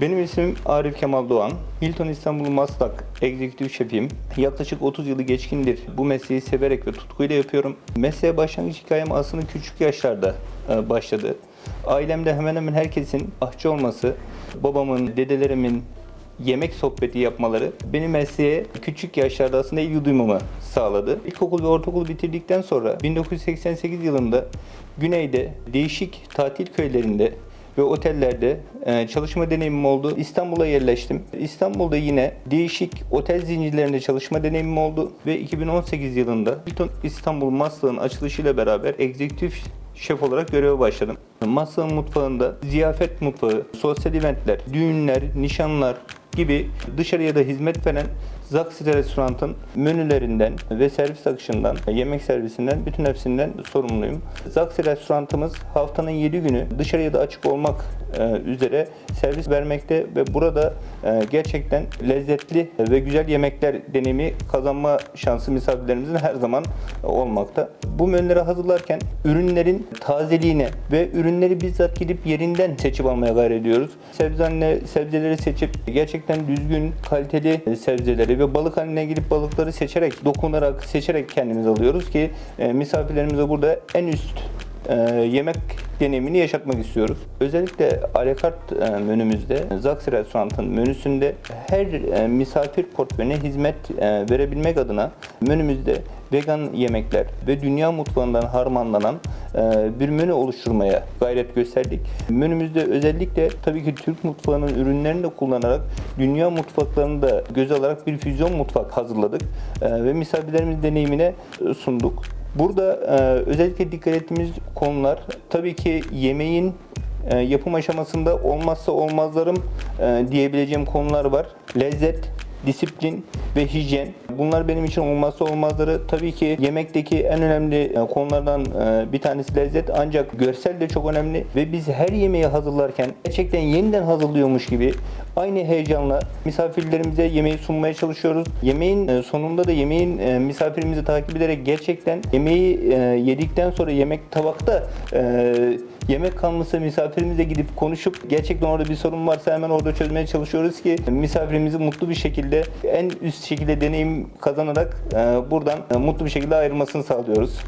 Benim ismim Arif Kemal Doğan. Hilton İstanbul Maslak Executive Şefiyim. Yaklaşık 30 yılı geçkindir bu mesleği severek ve tutkuyla yapıyorum. Mesleğe başlangıç hikayem aslında küçük yaşlarda e, başladı. Ailemde hemen hemen herkesin ahçı olması, babamın, dedelerimin yemek sohbeti yapmaları benim mesleğe küçük yaşlarda aslında ilgi duymamı sağladı. İlkokul ve ortaokulu bitirdikten sonra 1988 yılında Güney'de değişik tatil köylerinde ve otellerde e, çalışma deneyimim oldu. İstanbul'a yerleştim. İstanbul'da yine değişik otel zincirlerinde çalışma deneyimim oldu ve 2018 yılında Hilton İstanbul Maslak'ın açılışıyla beraber egzekutif şef olarak göreve başladım. Maslak'ın mutfağında ziyafet mutfağı, sosyal eventler, düğünler, nişanlar gibi dışarıya da hizmet veren Zaxi Restorant'ın menülerinden ve servis akışından, yemek servisinden bütün hepsinden sorumluyum. Zaxi Restorant'ımız haftanın 7 günü dışarıya da açık olmak e, üzere servis vermekte ve burada e, gerçekten lezzetli ve güzel yemekler deneyimi kazanma şansı misafirlerimizin her zaman olmakta. Bu menüleri hazırlarken ürünlerin tazeliğine ve ürünleri bizzat gidip yerinden seçip almaya gayret ediyoruz. Sebze sebzeleri seçip gerçekten düzgün, kaliteli sebzeleri ve balık haline gidip balıkları seçerek, dokunarak, seçerek kendimiz alıyoruz ki e, misafirlerimize burada en üst e, yemek deneyimini yaşatmak istiyoruz. Özellikle alakart e, menümüzde Zaxi Restorant'ın menüsünde her e, misafir portföyüne hizmet e, verebilmek adına menümüzde vegan yemekler ve dünya mutfağından harmanlanan e, bir menü oluşturmaya gayret gösterdik. Menümüzde özellikle tabii ki Türk mutfağının ürünlerini de kullanarak dünya mutfaklarını da göz alarak bir füzyon mutfak hazırladık e, ve misafirlerimiz deneyimine e, sunduk. Burada e, özellikle dikkat ettiğimiz konular tabii ki yemeğin e, yapım aşamasında olmazsa olmazlarım e, diyebileceğim konular var. Lezzet, disiplin ve hijyen. Bunlar benim için olmazsa olmazları. Tabii ki yemekteki en önemli e, konulardan e, bir tanesi lezzet ancak görsel de çok önemli ve biz her yemeği hazırlarken gerçekten yeniden hazırlıyormuş gibi aynı heyecanla misafirlerimize yemeği sunmaya çalışıyoruz. Yemeğin e, sonunda da yemeğin misafirimizi takip ederek gerçekten yemeği yedikten sonra yemek tabakta yemek kalması misafirimizle gidip konuşup gerçekten orada bir sorun varsa hemen orada çözmeye çalışıyoruz ki misafirimizi mutlu bir şekilde en üst şekilde deneyim kazanarak e, buradan e, mutlu bir şekilde ayrılmasını sağlıyoruz.